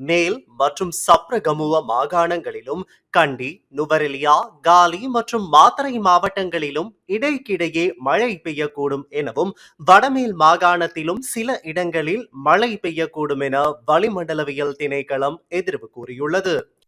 மேல் மற்றும் சப்ரகமுவ மாகாணங்களிலும் கண்டி நுவரெலியா காலி மற்றும் மாத்தரை மாவட்டங்களிலும் இடைக்கிடையே மழை பெய்யக்கூடும் எனவும் வடமேல் மாகாணத்திலும் சில இடங்களில் மழை பெய்யக்கூடும் என வளிமண்டலவியல் திணைக்களம் எதிர்வு கூறியுள்ளது.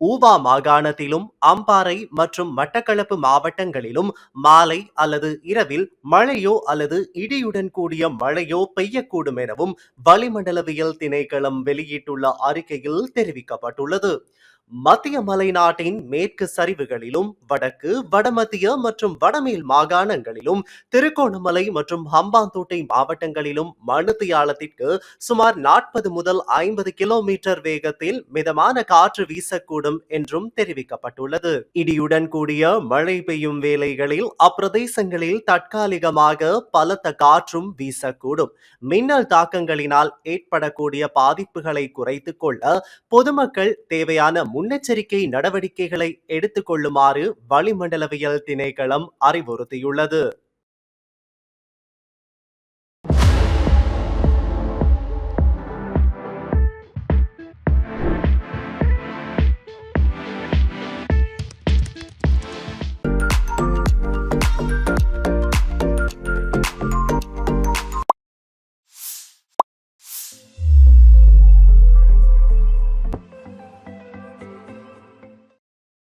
ஊவா மாகாணத்திலும் அம்பாறை மற்றும் மட்டக்களப்பு மாவட்டங்களிலும் மாலை அல்லது இரவில் மழையோ அல்லது இடியுடன் கூடிய மழையோ பெய்யக்கூடும் எனவும் வளிமண்டலவியல் திணைக்களம் வெளியிட்டுள்ள அறிக்கையில் தெரிவிக்கப்பட்டுள்ளது. மத்திய மலைநாட்டின் மேற்கு சரிவுகளிலும் வடக்கு வடமத்திய மற்றும் வடமேல் மாகாணங்களிலும் திருகோணமலை மற்றும் ஹம்பாந்தோட்டை மாவட்டங்களிலும் மணித்தியாலத்திற்கு சுமார் நாற்பது முதல் ஐம்பது கிலோமீட்டர் வேகத்தில் மிதமான காற்று வீசக்கூடும் என்றும் தெரிவிக்கப்பட்டுள்ளது. இடியுடன் கூடிய மழை பெய்யும் வேளைகளில் அப்பிரதேசங்களில் தற்காலிகமாக பலத்த காற்றும் வீசக்கூடும். மின்னல் தாக்கங்களினால் ஏற்படக்கூடிய பாதிப்புகளை குறைத்துக் கொள்ள பொதுமக்கள் தேவையான முன்னெச்சரிக்கை நடவடிக்கைகளை எடுத்துக்கொள்ளுமாறு வளிமண்டலவியல் திணைக்களம் அறிவுறுத்தியுள்ளது.